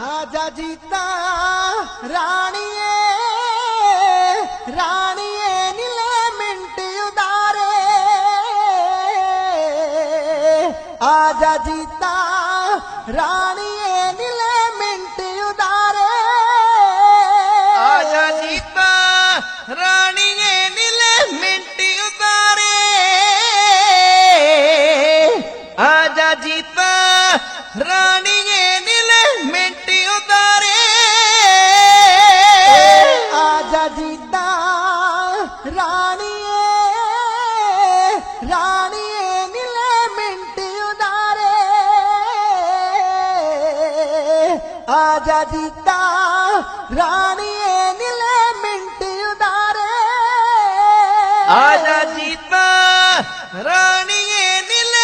आजा जीता, राणिए राणिए नीले मिंट उदारे। आजा जीता, राणिए नीले मिंट उदारे। आजा जीता, राणिए नीले मिंट उदारे। आजा जीता रा ਆਜਾ ਜੀਤਾ ਰਾਣੀਏ ਨੀਲੇ ਮਿੰਟ ਉਦਾਰੇ ਆਜਾ ਜੀਤਾ ਰਾਣੀਏ ਨੀਲੇ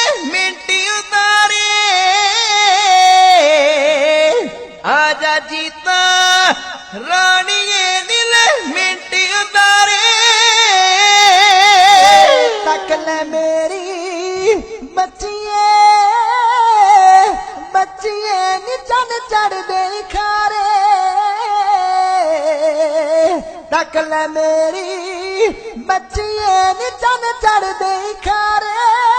ਤੱਕ ਲੈ ਮੇਰੀ ਬੱਚੀਏ ਨੀ ਚੰਨ ਚੜਦੇ ਖਾਰੇ।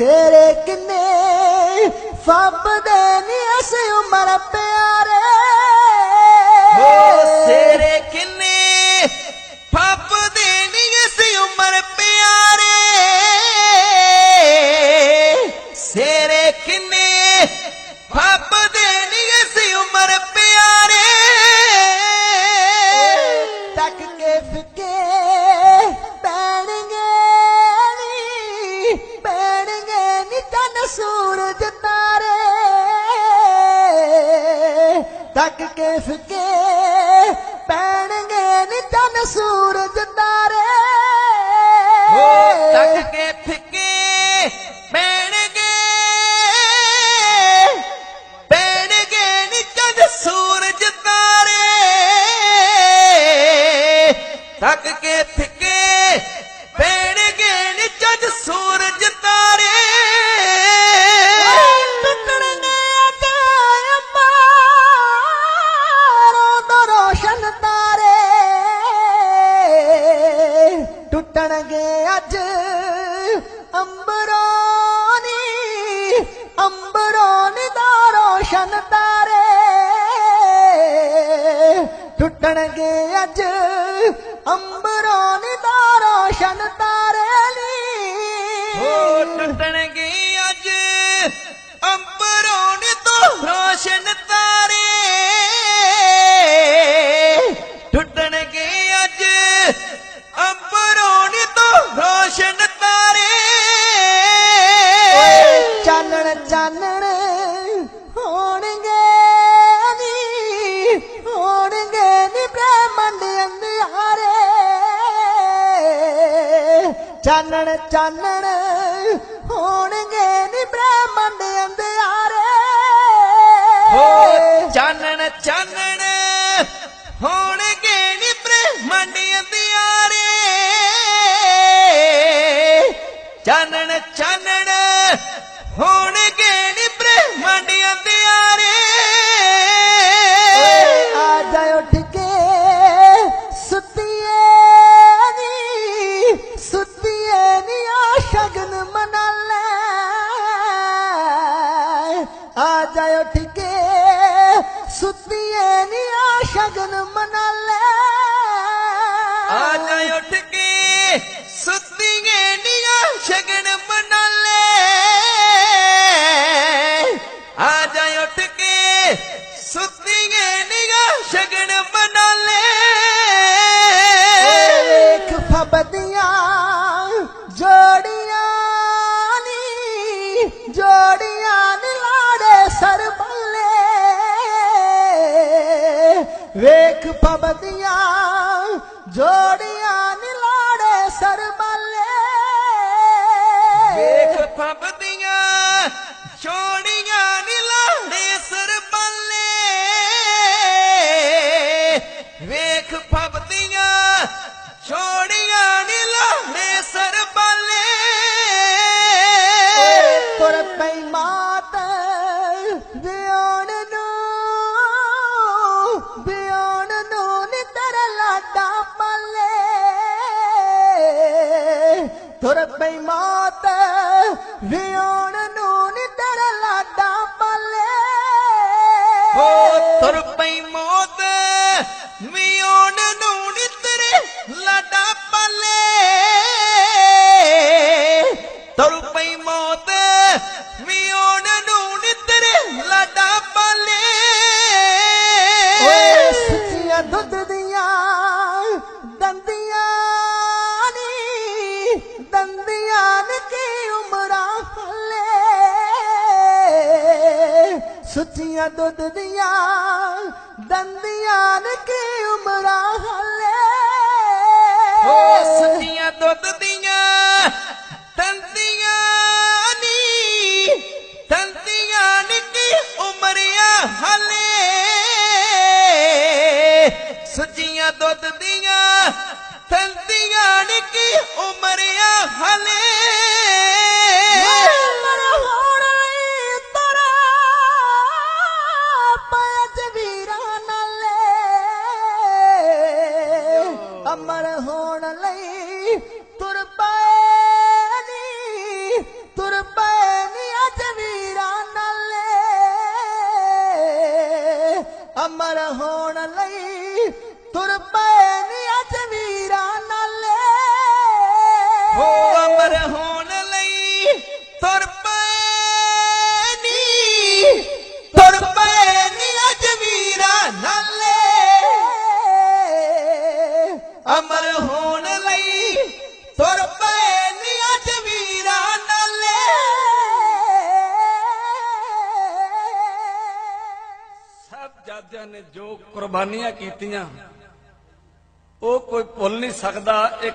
ਸੇਰੇ ਕਿੰਨੇ? ਫੱਬਦੇ ਨੀ ਅਸੀਂ ਉਮਰ ਪਿਆਰੇ। ਤੱਕ ਕੇ ਪੈਣਗੇ ਨੀ ਚੰਨ ਸੂਰਜ ਤਾਰੇ। ਓ ਤੱਕ ਕੇ ਫਿੱਕੇ ਪੈਣਗੇ। ਪੈਣਗੇ ਨੀ ਚੰਦ ਸੂਰਜ ਤਾਰੇ। ਤੱਕ ਕੇ ਫਿੱਕੇ ਟੁੱਟਣਗੇ ਅੱਜ ਅੰਬਰੋਂ ਨੀ ਅੰਬਰੋਂ ਨੀ ਦਾ ਰੋਸ਼ਨ ਤਾਰੇ ਟੁੱਟਣਗੇ ਅੱਜ ਅੰਬਰੋਂ ਨੀ ਦਾ ਰੋਸ਼ਨ ਤਾਰੇ ਨੀ। ਹੋ ਟੁੱਟਣਗੇ ਚਾਨਣ ਚਾਨਣ ਹੋਣਗੇ ਨੀ ਬ੍ਰਹਮੰਡ ਅੰਧਿਆਰੇ। ਹੋ ਚਾਨਣ ਚਾਨਣ ਹੋਣਗੇ ਨੀ ਬ੍ਰਹਮੰਡ ਅੰਧਿਆਰੇ। ਚਾਨਣ लगन मना ले आज उठ के सुती गेडिया शगन मना ले आज उठ के सुती गेडिया शगन मना ले एक फबदी ਵੇਖ ਪਬਦੀਆਂ ਜੋੜੀਆਂ ਨਿਲਾੜੇ ਸਰਬੱਲੇ। ਵੇਖ ਪਬਦੀਆਂ ਜੋੜੀਆਂ ਨਿਲਾੜੇ ਸਰਬੱਲੇ। ਵੇਖ ਪਬਦੀਆਂ ਜੋੜੀਆਂ ਨਿਲਾੜੇ ਸਰਬੱਲੇ। ਤੁਰ ਪਈ ਮਾਤਾ ਦੇ ਸੁੱਚੀਆਂ ਦੁੱਧ ਦੀਆਂ ਦੰਦੀਆਂ ਨੇ ਕੀ ਉਮਰਾਂ ਹਲੇ? ਹੋ ਸੁੱਚੀਆਂ ਦੁੱਧ ਜੋ ਕੁਰਬਾਨੀਆਂ ਕੀਤੀਆਂ ਉਹ ਕੋਈ ਭੁੱਲ ਨਹੀਂ ਸਕਦਾ ਇੱਕ